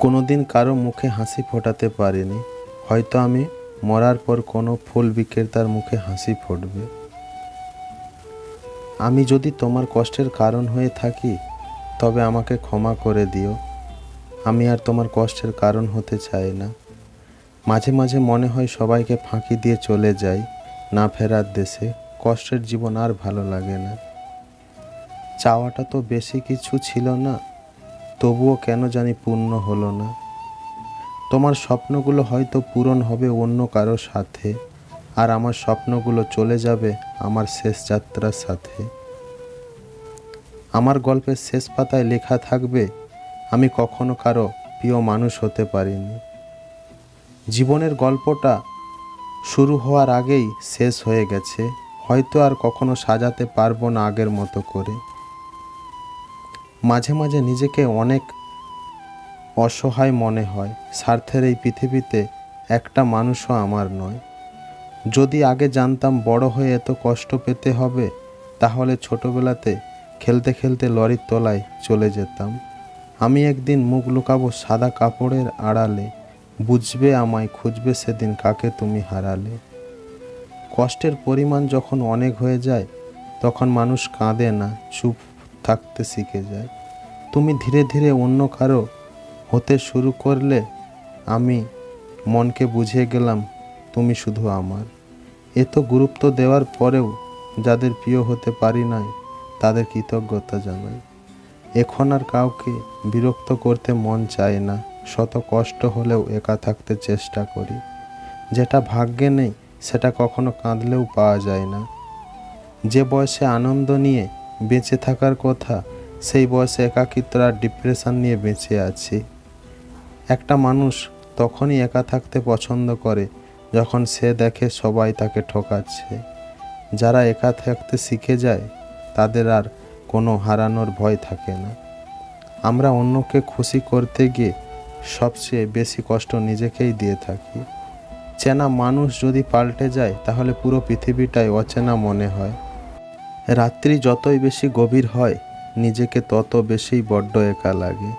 কোনোদিন কারও মুখে হাসি ফোটাতে পারিনি। হয়তো আমি মরার পর কোনো ফুল বিক্রেতার মুখে হাসি ফুটবে। আমি যদি তোমার কষ্টের কারণ হয়ে থাকি, তবে আমাকে ক্ষমা করে দিও। আমি আর তোমার কষ্টের কারণ হতে চাই না। মাঝে মাঝে মনে হয় সবাইকে ফাঁকি দিয়ে চলে যাই, না ফেরার দেশে। কষ্টের জীবন আর ভালো লাগে না। চাওয়াটা তো বেশি কিছু ছিল না। তবুও কেন জানি পূর্ণ হলো না। তোমার স্বপ্নগুলো হয়তো পূরণ হবে অন্য কারও সাথে, আর আমার স্বপ্নগুলো চলে যাবে আমার শেষ যাত্রার সাথে। আমার গল্পের শেষ পাতায় লেখা থাকবে, আমি কখনো কারও প্রিয় মানুষ হতে পারিনি। জীবনের গল্পটা শুরু হওয়ার আগেই শেষ হয়ে গেছে, হয়তো আর কখনো সাজাতে পারব না আগের মতো করে। মাঝে মাঝে নিজেকে অনেক অসহায় মনে হয়। স্বার্থের এই পৃথিবীতে একটা মানুষও আমার নয়। যদি আগে জানতাম বড় হয়ে এত কষ্ট পেতে হবে, তাহলে ছোটবেলাতে খেলতে খেলতে লরির তলায় চলে যেতাম। আমি একদিন মুখ লুকাবো সাদা কাপড়ের আড়ালে, বুঝবে আমায়, খুঁজবে সেদিন কাকে তুমি হারালে। কষ্টের পরিমাণ যখন অনেক হয়ে যায়, তখন মানুষ কাঁদে না, চুপ থাকতে শিখে যায়। তুমি ধীরে ধীরে অন্য কারও হতে শুরু করলে আমি মনকে বুঝিয়ে গেলাম, তুমি শুধু আমার। এত গুরুত্ব দেওয়ার পরেও যাদের প্রিয় হতে পারি নাই, তাদের কৃতজ্ঞতা জানাই। এখন আর কাউকে বিরক্ত করতে মন চায় না, শত কষ্ট হলেও একা থাকতে চেষ্টা করি। যেটা ভাগ্যে নেই, সেটা কখনো কাঁদলেও পাওয়া যায় না। যে বয়সে আনন্দ নিয়ে বেঁচে থাকার কথা, সেই বয়সে একাকিত্ব আর ডিপ্রেশন নিয়ে বেঁচে আছি। একটা মানুষ তখনই একা থাকতে পছন্দ করে, যখন সে দেখে সবাই তাকে ঠকাচ্ছে। যারা একা থাকতে শিখে যায়, তাদের আর কোনো হারানোর ভয় থাকে না। আমরা অন্যকে খুশি করতে গিয়ে সবচেয়ে বেশি কষ্ট নিজেকেই দিয়ে থাকি। চেনা মানুষ যদি পাল্টে যায়, তাহলে পুরো পৃথিবীটাই অচেনা মনে হয়। রাত্রি যতই বেশি গভীর হয়, নিজেকে তত বেশি বড্ড একা লাগে।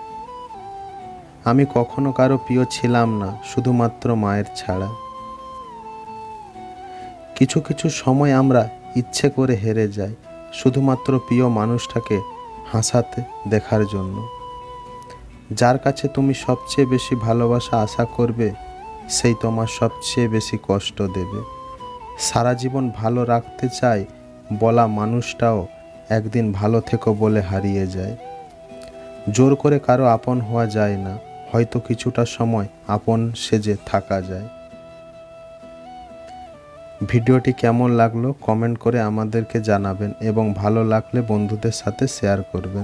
আমি কখনো কারও প্রিয় ছিলাম না, শুধুমাত্র মায়ের ছাড়া। কিছু কিছু সময় আমরা ইচ্ছে করে হেরে যাই, শুধুমাত্র প্রিয় মানুষটাকে হাসাতে দেখার জন্য। যার কাছে তুমি সবচেয়ে বেশি ভালোবাসা আশা করবে, সেই তোমার সবচেয়ে বেশি কষ্ট দেবে। সারা জীবন ভালো রাখতে চাই বলা মানুষটাও একদিন ভালো থেকো বলে হারিয়ে যায়। জোর করে কারও আপন হওয়া যায় না, হয়তো কিছুটা সময় আপন সেজে থাকা যায়। ভিডিওটি কেমন লাগল কমেন্ট করে আমাদেরকে জানাবেন এবং ভালো লাগলে বন্ধুদের সাথে শেয়ার করবেন।